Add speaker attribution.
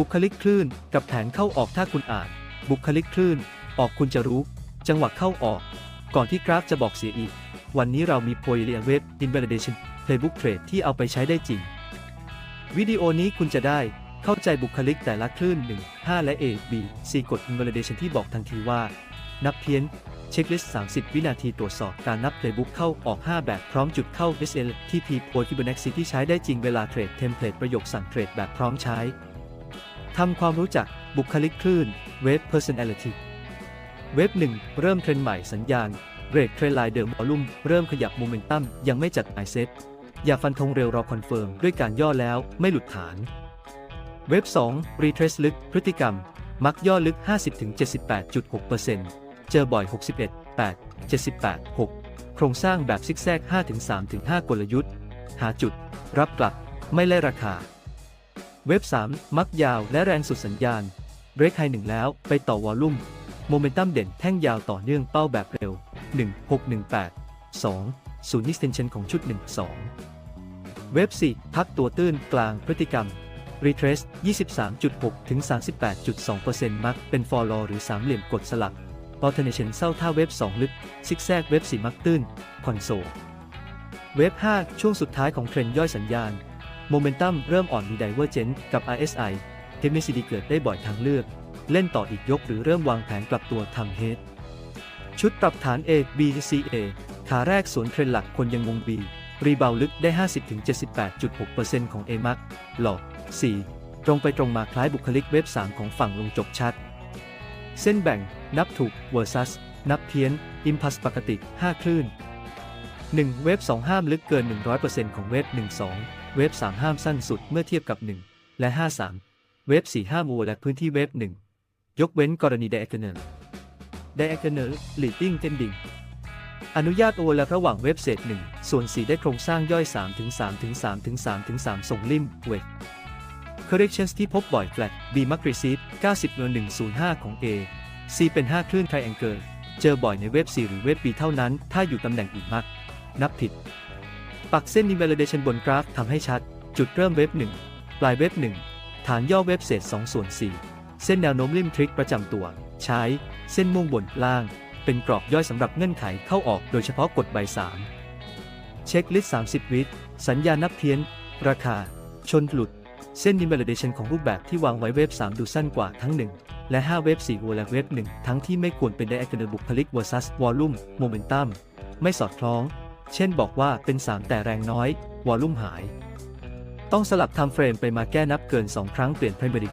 Speaker 1: บุคลิกคลื่นกับแผนเข้าออกถ้าคุณอ่าน บุคลิกคลื่น ออกคุณจะรู้ จังหวะเข้าออก ก่อนที่กราฟจะบอกเสียอีก วันนี้เรามี p o i l i a Web Invalidation Playbook Trade ที่เอาไปใช้ได้จริง วิดีโอนี้คุณจะได้เข้าใจบุคลิกแต่ละคลื่น 1 5 และ A B C กด Invalidation ที่บอกทันทีว่า นับเพี้ยน เช็คลิสต์ 30 วินาทีตรวจสอบการนับ Playbook เข้าออก 5 แบบพร้อมจุดเข้า SLTP p o i Fibonacci ที่ใช้ได้จริงเวลาเทรดเทมเพลตประโยคสั่งเทรดแบบพร้อมใช้ ทำความรู้จักบุคลิกคลื่น Wave Personality เว็บ1เริ่มเทรนใหม่สัญญาณเบรกเทรนไลน์เดิมวอลุ่มเริ่มขยับโมเมนตัมยังไม่จัดไอเซตอย่าฟันธงเร็วรอคอนเฟิร์มด้วยการย่อแล้วไม่หลุดฐาน เว็บ2 Retrace ลึกพฤติกรรม มักย่อลึก 50-78.6%เจอบ่อย 61 8 78 6 โครงสร้างแบบซิกแซก 5-3-5 กลยุทธ์ หาจุด รับกลับ ไม่ไล่ราคา เว็บ3มักยาวและแรงสุดสัญญาณเบรกไฮหนึ่งแล้วไปต่อวอลลุ่ม โมเมนตัมเด่นแท่งยาวต่อเนื่องเป้าแบบเร็ว 1618 2ศูนย์ extension ของชุด 12 เว็บ 4 พักตัวตื้นกลางพฤติกรรม retrace 23.6 ถึง 38.2%มักเป็น for law หรือสามเหลี่ยมกดสลัก alternation เศร้าท่าเว็บ 2 ลึก ซิกแซกเว็บ 4 มักตื้น คอนโซล เว็บ 5 ช่วงสุดท้ายของเทรนย่อยสัญญาณ โมเมนตัมเริ่มอ่อนมี Divergent กับ RSI เทคนิค CD เกิดได้บ่อยทางเลือก เล่นต่ออีกยกหรือเริ่มวางแผนกลับตัวทำเฮดชุดปรับฐาน A B C A ขาแรกสวนเทรนหลักคนยังงง B รีบาวลึกได้ 50-78.6%ของ A มักหลอก 4 ตรงไปตรงมาคล้ายบุคลิกเว็บ 3 ของฝั่งลงจบชัด เส้นแบ่ง นับถูก versus นับเพี้ยน impulse ปกติ 5 คลื่น 1. เว็บ 2 ห้ามลึกเกิน 100%ของเว็บ 1 2 เว็บ3ห้ามสั้นสุดเมื่อเทียบกับ 1 และ 5 3 เว็บ4ห้ามวัวและพื้นที่เว็บ1ยกเว้นกรณี diagonal diagonal leading tending อนุญาตโอและระหว่างเว็บเศษ1ส่วน 4 ได้โครงสร้างย่อย 3 ถึง 3 ถึง 3 ถึง 3 ถึง 3 ส่งริมเวก corrections ที่พบบ่อย flat B m a c r e c e i v 90 105 ของ A C เป็น 5 คลื่น triangle เจอบ่อยในเว็บ C หรือเว็บ B เท่านั้น ถ้าอยู่ตำแหน่งอื่นมักนับผิด ปักเส้น invalidation บนกราฟทำให้ชัด จุดเริ่มเว็บ 1 ปลายเว็บ 1 ฐานย่อเว็บเศษ2ส่วน4เส้นแนวโน้มริมทริกประจำตัว ใช้ เส้นม่วงบนล่าง เป็นกรอบย่อยสำหรับเงื่อนไขเข้าออกโดยเฉพาะกฎใบ 3 เช็คลิสต์30 วิสัญญาณนับเพี้ยน ราคา ชนหลุด เส้น invalidation ของรูปแบบที่วางไว้เว็บ 3 ดูสั้นกว่าทั้ง 1 และ 5 เว็บ 4 หัวและเว็บ 1 ทั้งที่ไม่ควรเป็น diagonal บุคลิก versus volume momentum ไม่สอดคล้อง เช่นบอกว่าเป็น 3 แต่แรงน้อย วอลลุ่มหาย ต้องสลับทำเฟรมไปมาแก้นับเกิน 2 ครั้งเปลี่ยน primary